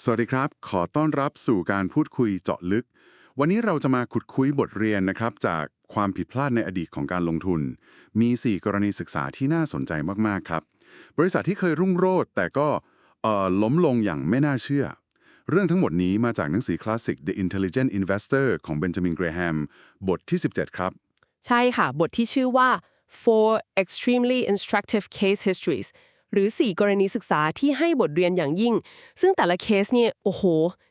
สวัสดีครับ ขอต้อนรับสู่การพูดคุยเจาะลึก วันนี้เราจะมาขุดคุยบทเรียนนะครับ จากความผิดพลาดในอดีตของการลงทุน มี 4 กรณีศึกษาที่น่าสนใจมาก ๆ ครับ บริษัทที่เคยรุ่งโรจน์แต่ก็ล้มลงอย่างไม่น่าเชื่อ เรื่องทั้งหมดนี้มาจากหนังสือคลาสสิก The Intelligent Investor ของเบนจามินเกรแฮมบทที่ 17 ครับ ใช่ค่ะ บทที่ชื่อว่า four extremely instructive case histories หรือ 4 กรณีศึกษาที่ให้บทเรียนอย่างยิ่ง ซึ่งแต่ละเคสเนี่ยโอ้โห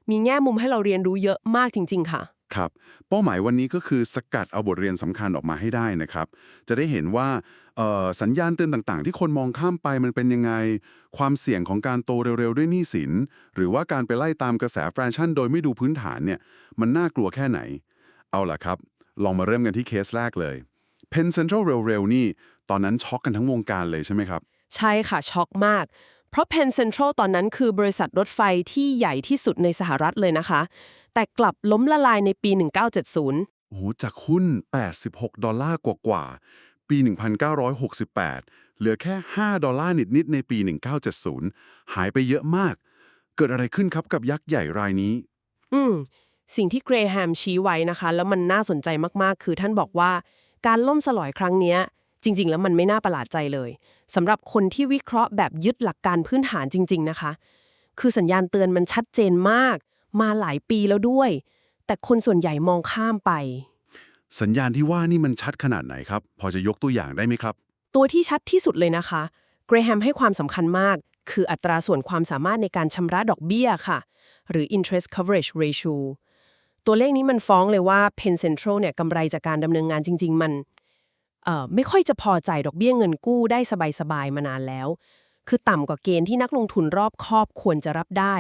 มีแง่มุมให้เราเรียนรู้เยอะมากจริง ๆ ค่ะครับเป้าหมายวันนี้ก็คือสกัดเอาบทเรียนสำคัญออกมาให้ได้นะครับ จะได้เห็นว่าสัญญาณเตือนต่างๆ ที่คนมองข้ามไปมันเป็นยังไง ความเสี่ยงของการโตเร็วๆ ด้วยหนี้สิน หรือว่าการไปไล่ตามกระแสแฟชั่นโดยไม่ดูพื้นฐานเนี่ยมันน่ากลัวแค่ไหน เอาล่ะครับ ลองมาเริ่มกันที่เคสแรกเลย Penn Central Railroad นี่ตอนนั้นช็อกกันทั้งวงการเลยใช่ไหมครับ ใช่ค่ะ ช็อกมาก เพราะ Penn Central ตอนนั้นคือบริษัทรถไฟที่ใหญ่ที่สุดในสหรัฐเลยนะคะ แต่กลับล้มละลายในปี 1970 โอ้โหจากหุ้น 86 ดอลลาร์กว่าๆ ปี 1968 เหลือแค่ 5 ดอลลาร์นิดๆ ในปี 1970 หายไปเยอะมาก เกิดอะไรขึ้นครับกับยักษ์ใหญ่รายนี้ อืม สิ่งที่เกรแฮมชี้ไว้นะคะ แล้วมันน่าสนใจมากๆ คือท่านบอกว่า การล่มสลายครั้งเนี้ย จริง ๆ แล้วมันไม่น่าประหลาดใจเลยสำหรับคนที่วิเคราะห์แบบยึดหลักการพื้นฐานจริง ๆ นะคะ คือสัญญาณเตือนมันชัดเจนมาก มาหลายปีแล้วด้วย แต่คนส่วนใหญ่มองข้ามไป สัญญาณที่ว่านี่มันชัดขนาดไหนครับ พอจะยกตัวอย่างได้ไหมครับ ตัวที่ชัดที่สุดเลยนะคะเกรแฮมให้ความสำคัญมาก คืออัตราส่วนความสามารถในการชำระดอกเบี้ยค่ะ หรือ interest coverage ratio ตัวเลขนี้มันฟ้องเลยว่า Penn Central เนี่ยกำไรจากการดำเนินงานจริง ๆ มันเอ่อ ไม่ค่อยจะพอใจดอกเบี้ยเงินกู้ได้สบายๆมานานแล้ว คือต่ำกว่าเกณฑ์ที่นักลงทุนรอบคอบควรจะรับได้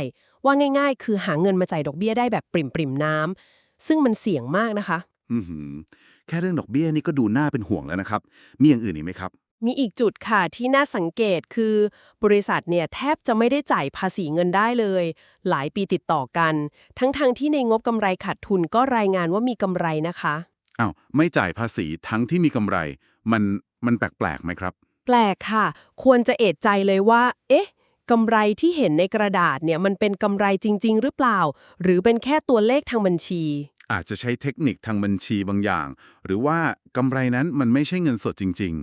ว่าง่ายๆ คือหาเงินมาจ่ายดอกเบี้ยได้แบบปริ่มๆน้ำซึ่งมันเสี่ยงมากนะคะ อือหือแค่เรื่องดอกเบี้ยนี่ก็ดูน่าเป็นห่วงแล้วนะครับ มีอย่างอื่นอีกไหมครับ มีอีกจุดค่ะที่น่าสังเกตคือบริษัทเนี่ยแทบจะไม่ได้จ่ายภาษีเงินได้เลย หลายปีติดต่อกัน ทั้งๆทที่ในงบกำไรขาดทุนก็รายงานว่ามีกำไรนะคะ อ้าวไม่จ่ายภาษีทั้งที่มีกำไร มันมันแปลกๆไหมครับ แปลกค่ะ ควรจะเอะใจเลยว่า เอ๊ะกำไรที่เห็นในกระดาษเนี่ยมันเป็นกำไรจริง ๆ หรือเปล่า หรือเป็นแค่ตัวเลขทางบัญชี อาจจะใช้เทคนิคทางบัญชีบางอย่าง หรือว่ากำไรนั้นมันไม่ใช่เงินสดจริง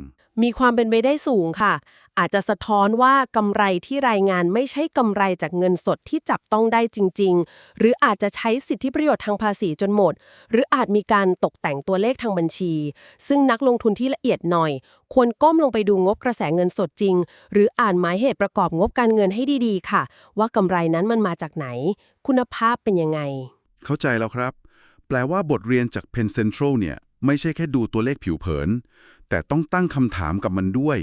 มีความเป็นไปได้สูงค่ะ อาจจะสะท้อนว่ากำไรที่รายงานไม่ใช่กำไรจากเงินสดที่จับต้องได้จริง ๆ หรืออาจจะใช้สิทธิประโยชน์ทางภาษีจนหมด หรืออาจมีการตกแต่งตัวเลขทางบัญชี ซึ่งนักลงทุนที่ละเอียดหน่อย ควรก้มลงไปดูงบกระแสเงินสดจริง หรืออ่านหมายเหตุประกอบงบการเงินให้ดีๆ ค่ะ ว่ากำไรนั้นมันมาจากไหน คุณภาพเป็นยังไง เข้าใจแล้วครับ แปลว่าบทเรียนจาก Penn Central เนี่ยไม่ใช่แค่ดูตัวเลขผิวเผิน แต่ต้องตั้งคำถามกับมันด้วย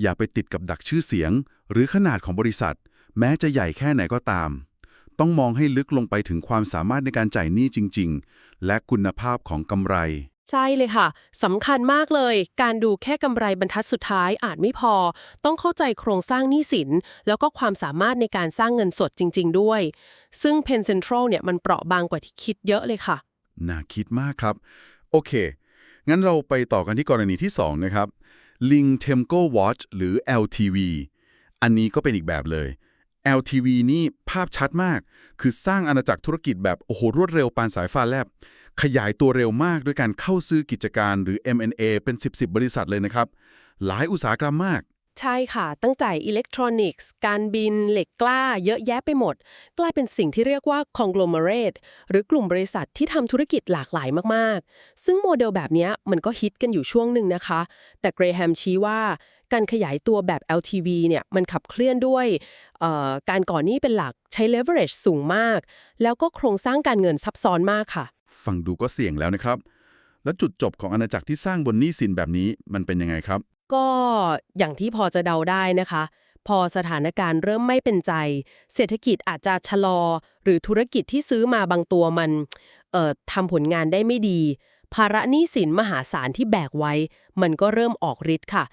อย่าไปติดกับดักชื่อเสียง หรือขนาดของบริษัท แม้จะใหญ่แค่ไหนก็ตาม ต้องมองให้ลึกลงไปถึงความสามารถในการจ่ายหนี้จริง ๆ และคุณภาพของกำไร ใช่เลยค่ะสำคัญมากเลย การดูแค่กำไรบรรทัดสุดท้ายอาจไม่พอ ต้องเข้าใจโครงสร้างหนี้สิน แล้วก็ความสามารถในการสร้างเงินสดจริง ๆ ด้วย ซึ่ง Penn Central เนี่ยมันเปราะบางกว่าที่คิดเยอะเลยค่ะ น่าคิดมากครับ โอเค งั้นเราไปต่อกันที่กรณีที่ 2 นะครับ Ling Temco Watch หรือ LTV อันนี้ก็เป็นอีกแบบเลย LTV นี่ภาพชัดมาก คือสร้างอาณาจักรธุรกิจแบบโอ้โหรวดเร็วปานสายฟ้าแลบ ขยายตัวเร็วมากด้วยการเข้าซื้อกิจการหรือ M&A เป็น 10 10บริษัทเลยนะครับ หลายอุตสาหกรรมมาก ใช่ค่ะ ตั้งแต่อิเล็กทรอนิกส์ การบิน เหล็กกล้า เยอะแยะไปหมด กลายเป็นสิ่งที่เรียกว่า conglomerate หรือกลุ่มบริษัทที่ทำธุรกิจหลากหลายมากๆ ซึ่งโมเดลแบบนี้มันก็ฮิตกันอยู่ช่วงหนึ่งนะคะ แต่เกรแฮมชี้ว่าการขยายตัวแบบ LTV เนี่ยมันขับเคลื่อนด้วยการก่อนหนี้เป็นหลักใช้ leverage สูงมาก แล้วก็โครงสร้างการเงินซับซ้อนมากค่ะ ฟังดูก็เสี่ยงแล้วนะครับ แล้วจุดจบของอาณาจักรที่สร้างบนหนี้สินแบบนี้มันเป็นยังไงครับ ก็อย่างที่พอจะเดาได้นะคะ พอสถานการณ์เริ่มไม่เป็นใจ เศรษฐกิจอาจจะชะลอ หรือธุรกิจที่ซื้อมาบางตัวมันเอ่อทำผลงานได้ไม่ดี ภาระหนี้สินมหาศาลที่แบกไว้ มันก็เริ่มออกฤทธิ์ค่ะ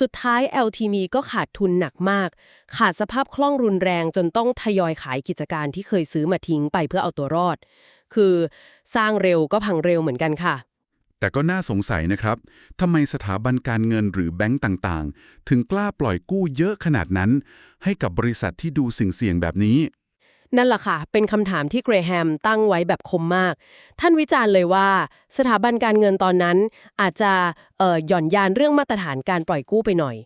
สุดท้าย LTM ก็ขาดทุนหนักมาก ขาดสภาพคล่องรุนแรงจนต้องทยอยขายกิจการที่เคยซื้อมาทิ้งไปเพื่อเอาตัวรอด คือสร้างเร็วก็พังเร็วเหมือนกันค่ะ แต่ก็น่าสงสัยนะครับทำไมสถาบันการเงินหรือแบงก์ต่างๆ ถึงกล้าปล่อยกู้เยอะขนาดนั้น ให้กับบริษัทที่ดูสิ่งเสี่ยงแบบนี้ นั่นแหละค่ะ เป็นคำถามที่เกรแฮมตั้งไว้แบบคมมาก ท่านวิจารณ์เลยว่า สถาบันการเงินตอนนั้นอาจจะเอ่อหย่อนยานเรื่องมาตรฐานการปล่อยกู้ไปหน่อย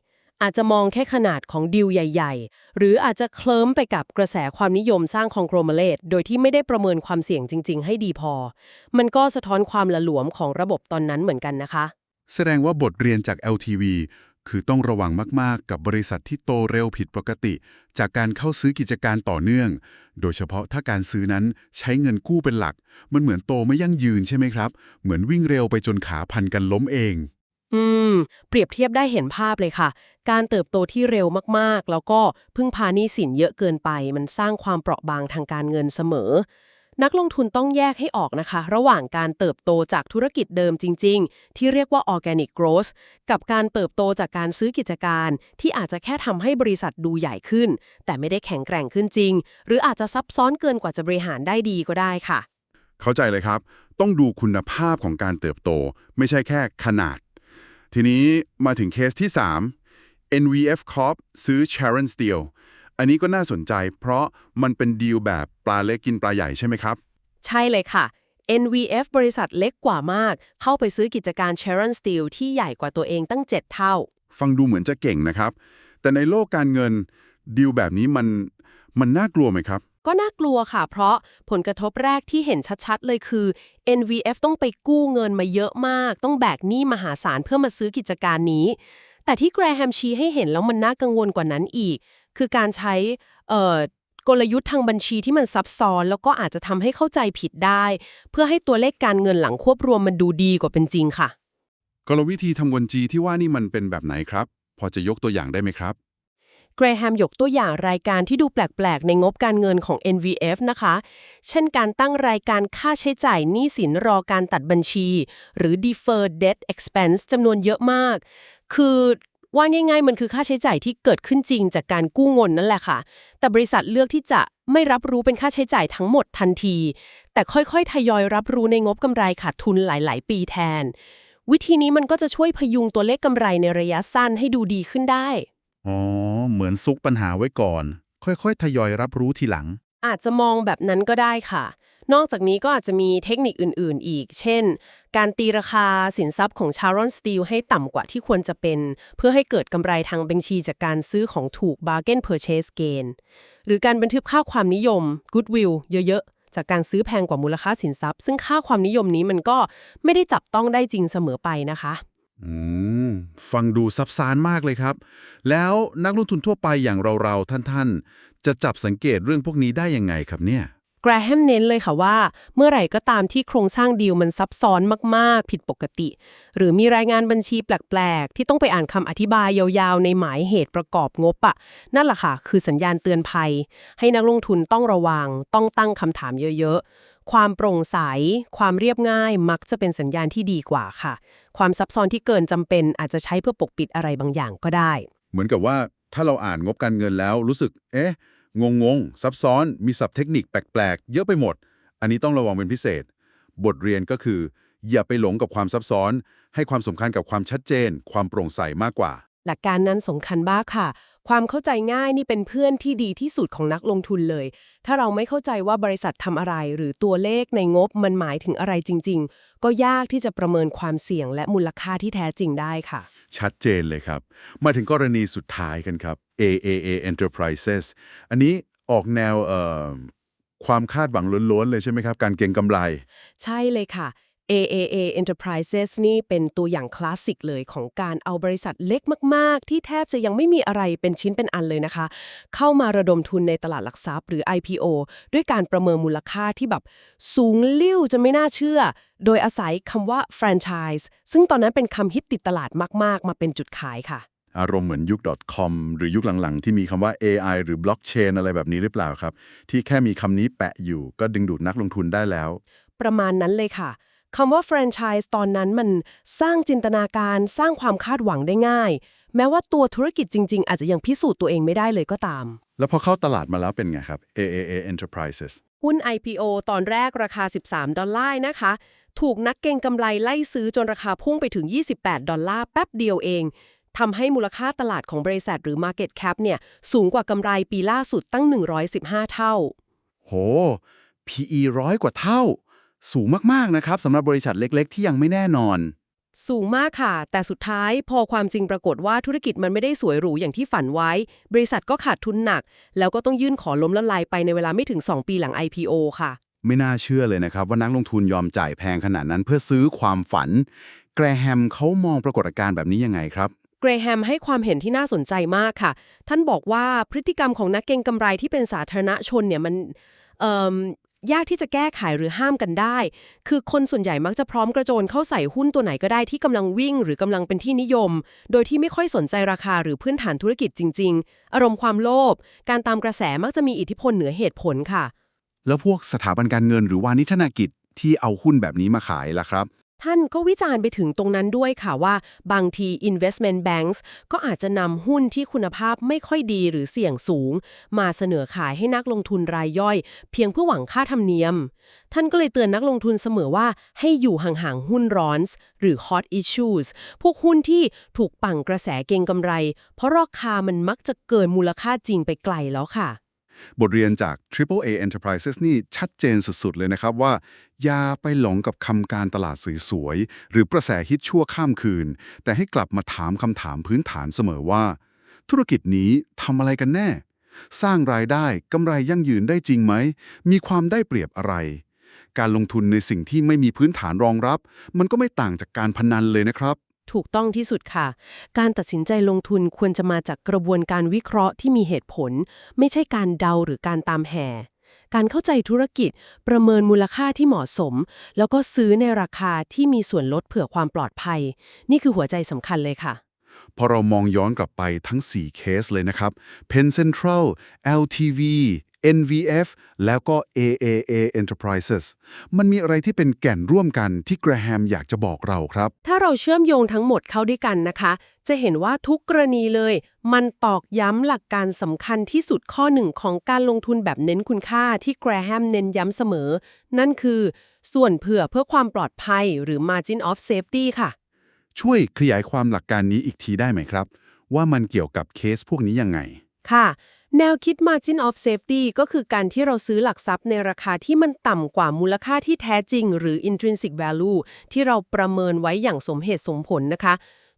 อาจจะมองแค่ขนาดของดิวใหญ่ ๆ หรืออาจจะเคลิ้มไปกับกระแสความนิยมสร้างคองโกรมาเลตโดยที่ไม่ได้ประเมินความเสี่ยงจริง ๆ ให้ดีพอ มันก็สะท้อนความละหลวมของระบบตอนนั้นเหมือนกันนะคะ แสดงว่าบทเรียนจาก LTV คือต้องระวังมาก ๆ กับบริษัทที่โตเร็วผิดปกติ จากการเข้าซื้อกิจการต่อเนื่อง โดยเฉพาะถ้าการซื้อนั้นใช้เงินกู้เป็นหลัก มันเหมือนโตไม่ยั่งยืนใช่ไหมครับ เหมือนวิ่งเร็วไปจนขาพันกันล้มเอง อืม เปรียบเทียบได้เห็นภาพเลยค่ะ การเติบโตที่เร็วมากๆ แล้วก็พึ่งพาหนี้สินเยอะเกินไป มันสร้างความเปราะบางทางการเงินเสมอ นักลงทุนต้องแยกให้ออกนะคะ ระหว่างการเติบโตจากธุรกิจเดิมจริง ๆ ที่เรียกว่า organic growth กับการเติบโตจากการซื้อกิจการ ที่อาจจะแค่ทำให้บริษัทดูใหญ่ขึ้น แต่ไม่ได้แข็งแกร่งขึ้นจริง หรืออาจจะซับซ้อนเกินกว่าจะบริหารได้ดีก็ได้ค่ะ เข้าใจเลยครับ ต้องดูคุณภาพของการเติบโต ไม่ใช่แค่ขนาด ทีนี้มาถึงเคสที่ 3 NVF Corp ซื้อ Sharon Steel อันนี้ก็น่าสนใจ เพราะมันเป็นดีลแบบปลาเล็กกินปลาใหญ่ใช่ไหมครับ ใช่เลยค่ะ NVF บริษัทเล็กกว่ามาก เข้าไปซื้อกิจการ Sharon Steel ที่ใหญ่กว่าตัวเองตั้ง 7 เท่า ฟังดูเหมือนจะเก่งนะครับ แต่ในโลกการเงินดีลแบบนี้มันมันน่ากลัวไหมครับ ก็น่ากลัวค่ะ เพราะผลกระทบแรกที่เห็นชัดๆ เลยคือ NVF ต้องไปกู้เงินมาเยอะมาก ต้องแบกหนี้มหาศาลเพื่อมาซื้อกิจการนี้ แต่ที่แกรแฮมชี้ให้เห็นแล้วมันน่ากังวลกว่านั้นอีก คือการใช้เอ่อกลยุทธ์ทางบัญชีที่มันซับซ้อน แล้วก็อาจจะทำให้เข้าใจผิดได้ เพื่อให้ตัวเลขการเงินหลังควบรวมมันดูดีกว่าเป็นจริงค่ะ กลวิธีทำบัญชีที่ว่านี่มันเป็นแบบไหนครับ พอจะยกตัวอย่างได้ไหมครับ เกรแฮมยกตัวอย่างรายการที่ดูแปลก ๆ ในงบการเงินของ NVF นะคะ เช่นการตั้งรายการค่าใช้จ่ายหนี้สินรอการตัดบัญชี หรือ deferred debt expense จำนวนเยอะมาก คือว่าง่ายๆ มันคือค่าใช้จ่ายที่เกิดขึ้นจริงจากการกู้เงินนั่นแหละค่ะ แต่บริษัทเลือกที่จะไม่รับรู้เป็นค่าใช้จ่ายทั้งหมดทันที แต่ค่อยๆ ทยอยรับรู้ในงบกำไรขาดทุนหลาย ๆ ปีแทน วิธีนี้มันก็จะช่วยพยุงตัวเลขกำไรในระยะสั้นให้ดูดีขึ้นได้ อ๋อ เหมือนซุกปัญหาไว้ก่อน ค่อยๆ ทยอยรับรู้ทีหลัง อาจจะมองแบบนั้นก็ได้ค่ะ นอกจากนี้ก็อาจจะมีเทคนิคอื่นๆ อีก เช่น การตีราคาสินทรัพย์ของ Sharon Steel ให้ต่ำกว่าที่ควรจะเป็น เพื่อให้เกิดกำไรทางบัญชีจากการซื้อของถูก bargain purchase gain หรือการบันทึกค่าความนิยม goodwill เยอะๆ จากการซื้อแพงกว่ามูลค่าสินทรัพย์ ซึ่งค่าความนิยมนี้มันก็ไม่ได้จับต้องได้จริงเสมอไปนะคะ อืม ฟังดูซับซ้อนมากเลยครับ แล้วนักลงทุนทั่วไปอย่างเราๆ ท่านๆ จะจับสังเกตเรื่องพวกนี้ได้ยังไงครับเนี่ย แกรแฮมเน้นเลยค่ะว่า เมื่อไหร่ก็ตามที่โครงสร้างดีลมันซับซ้อนมากๆ ผิดปกติ หรือมีรายงานบัญชีแปลกๆ ที่ต้องไปอ่านคำอธิบายยาวๆ ในหมายเหตุประกอบงบอะนั่นแหละค่ะ คือสัญญาณเตือนภัย ให้นักลงทุนต้องระวัง ต้องตั้งคำถามเยอะๆ ความโปร่งใส ความเรียบง่ายมักจะเป็นสัญญาณที่ดีกว่าค่ะ ความซับซ้อนที่เกินจำเป็นอาจจะใช้เพื่อปกปิดอะไรบางอย่างก็ได้ เหมือนกับว่าถ้าเราอ่านงบการเงินแล้วรู้สึก เอ๊ะ งงงๆซับซ้อน มีศัพท์เทคนิคแปลก ๆ เยอะไปหมด อันนี้ต้องระวังเป็นพิเศษ บทเรียนก็คือ อย่าไปหลงกับความซับซ้อน ให้ความสำคัญกับความชัดเจน ความโปร่งใสมากกว่า หลักการนั้นสำคัญมากค่ะ ความเข้าใจง่ายนี่เป็นเพื่อนที่ดีที่สุดของนักลงทุนเลย ถ้าเราไม่เข้าใจว่าบริษัททำอะไร หรือตัวเลขในงบมันหมายถึงอะไรจริง ๆ ก็ยากที่จะประเมินความเสี่ยงและมูลค่าที่แท้จริงได้ค่ะ ชัดเจนเลยครับ มาถึงกรณีสุดท้ายกันครับ AAA Enterprises อันนี้ออกแนวเอ่อความคาดหวังล้วนๆเลยใช่ไหมครับ การเก็งกำไร ใช่เลยค่ะ AAA Enterprises นี่เป็นตัวอย่างคลาสสิกเลยของการเอาบริษัทเล็กมาก ๆ ที่แทบจะยังไม่มีอะไรเป็นชิ้นเป็นอันเลยนะคะ เข้ามาระดมทุนในตลาดหลักทรัพย์หรือ IPO ด้วยการประเมินมูลค่าที่แบบสูงลิ่วจนไม่น่าเชื่อ โดยอาศัยคำว่า franchise ซึ่งตอนนั้นเป็นคำฮิตติดตลาดมาก ๆ มาเป็นจุดขายค่ะ อารมณ์เหมือนยุค .com หรือยุคหลัง ๆ ที่มีคำว่า AI หรือ blockchain อะไรแบบนี้หรือเปล่าครับ ที่แค่มีคำนี้แปะอยู่ก็ดึงดูดนักลงทุนได้แล้ว ประมาณนั้นเลยค่ะ คำว่าแฟรนไชส์ตอนนั้นมันสร้างจินตนาการสร้างความคาดหวังได้ง่าย แม้ว่าตัวธุรกิจจริง ๆ อาจจะยังพิสูจน์ตัวเองไม่ได้เลยก็ตาม แล้วพอเข้าตลาดมาแล้วเป็นไงครับ AAA Enterprises หุ้น IPO ตอนแรกราคา 13 ดอลลาร์นะคะ ถูกนักเก็งกำไรไล่ซื้อจนราคาพุ่งไปถึง 28 ดอลลาร์แป๊บเดียวเองทำให้มูลค่าตลาดของบริษัทหรือ Market Cap เนี่ยสูงกว่ากำไรปีล่าสุดตั้ง 115 เท่า โห PE ร้อยกว่าเท่า สูงมากๆนะครับสำหรับบริษัทเล็ก ๆ ที่ยังไม่แน่นอน สูงมากค่ะ แต่สุดท้ายพอความจริงปรากฏว่าธุรกิจมันไม่ได้สวยหรูอย่างที่ฝันไว้ บริษัทก็ขาดทุนหนัก แล้วก็ต้องยื่นขอล้มละลายไปในเวลาไม่ถึง 2 ปีหลัง IPO ค่ะ ไม่น่าเชื่อเลยนะครับว่านักลงทุนยอมจ่ายแพงขนาดนั้นเพื่อซื้อความฝัน แกรแฮมเขามองปรากฏการณ์แบบนี้ยังไงครับเกรแฮมให้ความเห็นที่น่าสนใจมากค่ะ ท่านบอกว่าพฤติกรรมของนักเก็งกำไรที่เป็นสาธารณชนเนี่ยมันเอิ่ม ยากที่จะแก้ไขหรือห้ามกันได้ คือคนส่วนใหญ่มักจะพร้อมกระโจนเข้าใส่หุ้นตัวไหนก็ได้ที่กำลังวิ่ง หรือกำลังเป็นที่นิยม โดยที่ไม่ค่อยสนใจราคาหรือพื้นฐานธุรกิจจริง ๆ อารมณ์ความโลภการตามกระแสมักจะมีอิทธิพลเหนือเหตุผลค่ะ แล้วพวกสถาบันการเงินหรือวานิธนากิจที่เอาหุ้นแบบนี้มาขายล่ะครับ ท่านก็วิจารณ์ไปถึงตรงนั้นด้วยค่ะว่าบางที investment banks ก็อาจจะนำหุ้นที่คุณภาพไม่ค่อยดีหรือเสี่ยงสูง มาเสนอขายให้นักลงทุนรายย่อย เพียงเพื่อหวังค่าธรรมเนียม ท่านก็เลยเตือนนักลงทุนเสมอว่าให้อยู่ห่างๆหุ้นร้อน หรือ hot issues พวกหุ้นที่ถูกปั่งกระแสเก็งกำไร เพราะราคามันมักจะเกินมูลค่าจริงไปไกลแล้วค่ะ บทเรียนจาก Triple A Enterprises นี่ชัดเจนสุดๆเลยนะครับว่า อย่าไปหลงกับคำการตลาดสวยๆหรือกระแสฮิตชั่วข้ามคืน แต่ให้กลับมาถามคำถามพื้นฐานเสมอว่า ธุรกิจนี้ทำอะไรกันแน่ สร้างรายได้กำไรยั่งยืนได้จริงไหม มีความได้เปรียบอะไร การลงทุนในสิ่งที่ไม่มีพื้นฐานรองรับ มันก็ไม่ต่างจากการพนันเลยนะครับ ถูกต้องที่สุดค่ะ การตัดสินใจลงทุนควรจะมาจากกระบวนการวิเคราะห์ที่มีเหตุผล ไม่ใช่การเดาหรือการตามแห่ การเข้าใจธุรกิจ ประเมินมูลค่าที่เหมาะสม แล้วก็ซื้อในราคาที่มีส่วนลดเผื่อความปลอดภัย นี่คือหัวใจสำคัญเลยค่ะ พอเรามองย้อนกลับไปทั้ง 4 เคสเลยนะครับ Penn Central LTV NVF แล้วก็ AAA Enterprises มันมีอะไรที่เป็นแก่นร่วมกันที่แกรแฮมอยากจะบอกเราครับ ถ้าเราเชื่อมโยงทั้งหมดเข้าด้วยกันนะคะ จะเห็นว่าทุกกรณีเลย มันตอกย้ำหลักการสำคัญที่สุดข้อหนึ่งของการลงทุนแบบเน้นคุณค่าที่แกรแฮมเน้นย้ำเสมอ นั่นคือ ส่วนเผื่อเพื่อความปลอดภัยหรือ margin of safety ค่ะ ช่วยขยายความหลักการนี้อีกทีได้ไหมครับ ว่ามันเกี่ยวกับเคสพวกนี้ยังไงค่ะ แนวคิด margin of safety ก็คือการที่เราซื้อหลักทรัพย์ในราคาที่มันต่ำกว่ามูลค่าที่แท้จริง หรือ intrinsic value ที่เราประเมินไว้อย่างสมเหตุสมผลนะคะ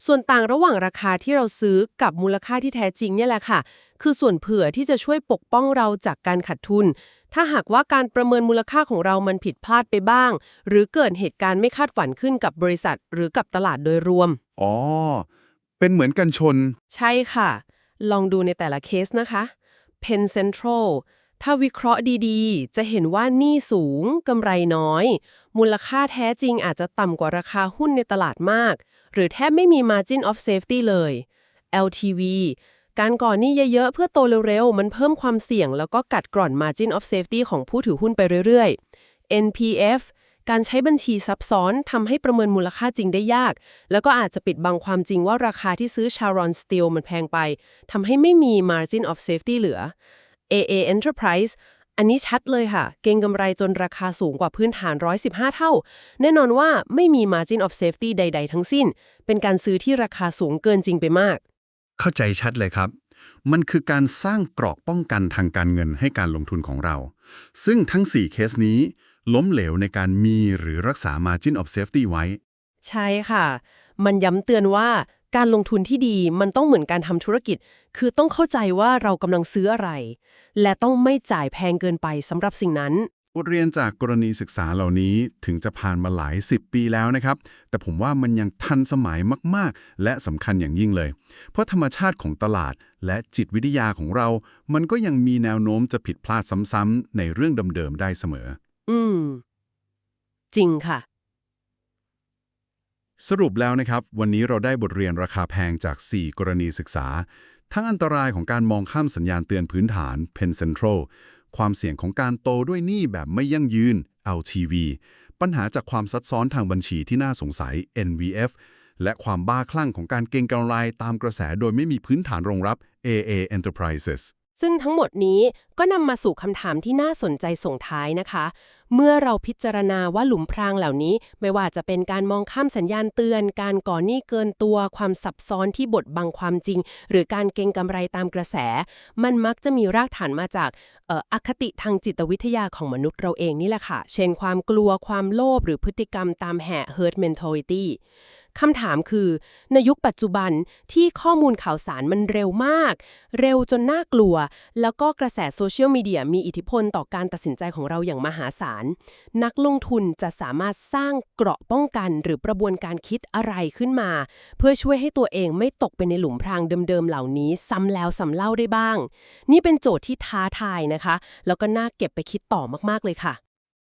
ส่วนต่างระหว่างราคาที่เราซื้อกับมูลค่าที่แท้จริงเนี่ยแหละค่ะ คือส่วนเผื่อที่จะช่วยปกป้องเราจากการขาดทุน ถ้าหากว่าการประเมินมูลค่าของเรามันผิดพลาดไปบ้าง หรือเกิดเหตุการณ์ไม่คาดฝันขึ้นกับบริษัท หรือกับตลาดโดยรวม อ๋อ เป็นเหมือนกันชน ใช่ค่ะ ลองดูในแต่ละเคสนะคะ Penn Central ถ้าวิเคราะห์ดีๆ จะเห็นว่าหนี้สูงกำไรน้อย มูลค่าแท้จริงอาจจะต่ำกว่าราคาหุ้นในตลาดมาก หรือแทบไม่มี Margin of Safety เลย LTV การก่อนหนี้เยอะๆ เพื่อโตเร็วๆ มันเพิ่มความเสี่ยง แล้วก็กัดกร่อน Margin of Safety ของผู้ถือหุ้นไปเรื่อยๆ NPF การใช้บัญชีซับซ้อนทำให้ประเมินมูลค่าจริงได้ยาก แล้วก็อาจจะปิดบังความจริงว่าราคาที่ซื้อ Sharon Steel มันแพงไปทำให้ไม่มี margin of safety เหลือ AA Enterprise อันนี้ชัดเลยค่ะ เก่งกำไรจนราคาสูงกว่าพื้นฐาน 115 เท่า แน่นอนว่าไม่มี margin of safety ใด ๆ ทั้งสิ้น เป็นการซื้อที่ราคาสูงเกินจริงไปมาก เข้าใจชัดเลยครับ มันคือการสร้างเกราะป้องกันทางการเงินให้การลงทุนของเรา ซึ่งทั้ง 4 เคสนี้ ล้มเหลวในการมีหรือรักษา Margin of Safety ไว้ ใช่ค่ะ มันย้ำเตือนว่าการลงทุนที่ดีมันต้องเหมือนการทำธุรกิจ คือต้องเข้าใจว่าเรากำลังซื้ออะไร และต้องไม่จ่ายแพงเกินไปสำหรับสิ่งนั้น บทเรียนจากกรณีศึกษาเหล่านี้ถึงจะผ่านมาหลาย 10 ปีแล้วนะครับ แต่ผมว่ามันยังทันสมัยมาก ๆ และสำคัญอย่างยิ่งเลย เพราะธรรมชาติของตลาดและจิตวิทยาของเรา มันก็ยังมีแนวโน้มจะผิดพลาดซ้ำๆในเรื่องเดิมๆได้เสมอ อืม จริงค่ะ สรุปแล้วนะครับ วันนี้เราได้บทเรียนราคาแพงจาก 4 กรณีศึกษา ทั้งอันตรายของการมองข้ามสัญญาณเตือนพื้นฐาน Penn Central ความเสี่ยงของการโตด้วยหนี้แบบไม่ยั่งยืน LTV ปัญหาจากความซับซ้อนทางบัญชีที่น่าสงสัย NVF และความบ้าคลั่งของการเก็งกำไรตามกระแสโดยไม่มีพื้นฐานรองรับ AA Enterprises ซึ่งทั้งหมดนี้ก็นำมาสู่คำถามที่น่าสนใจส่งท้ายนะคะ เมื่อเราพิจารณาว่าหลุมพรางเหล่านี้ ไม่ว่าจะเป็นการมองข้ามสัญญาณเตือน การก่อหนี้เกินตัวความซับซ้อนที่บดบังความจริง หรือการเก็งกำไรตามกระแส มันมักจะมีรากฐานมาจากเอ่ออคติทางจิตวิทยาของมนุษย์เราเองนี่แหละค่ะ เช่นความกลัวความโลภหรือพฤติกรรมตามแห่ herd mentality คำถามคือ ในยุคปัจจุบันที่ข้อมูลข่าวสารมันเร็วมาก เร็วจนน่ากลัว แล้วก็กระแสโซเชียลมีเดียมีอิทธิพลต่อการตัดสินใจของเราอย่างมหาศาล นักลงทุนจะสามารถสร้างเกราะป้องกันหรือกระบวนการคิดอะไรขึ้นมา เพื่อช่วยให้ตัวเองไม่ตกไปในหลุมพรางเดิมๆเหล่านี้ ซ้ำแล้วซ้ำเล่าได้บ้าง นี่เป็นโจทย์ที่ท้าทายนะคะ แล้วก็น่าเก็บไปคิดต่อมากๆเลยค่ะ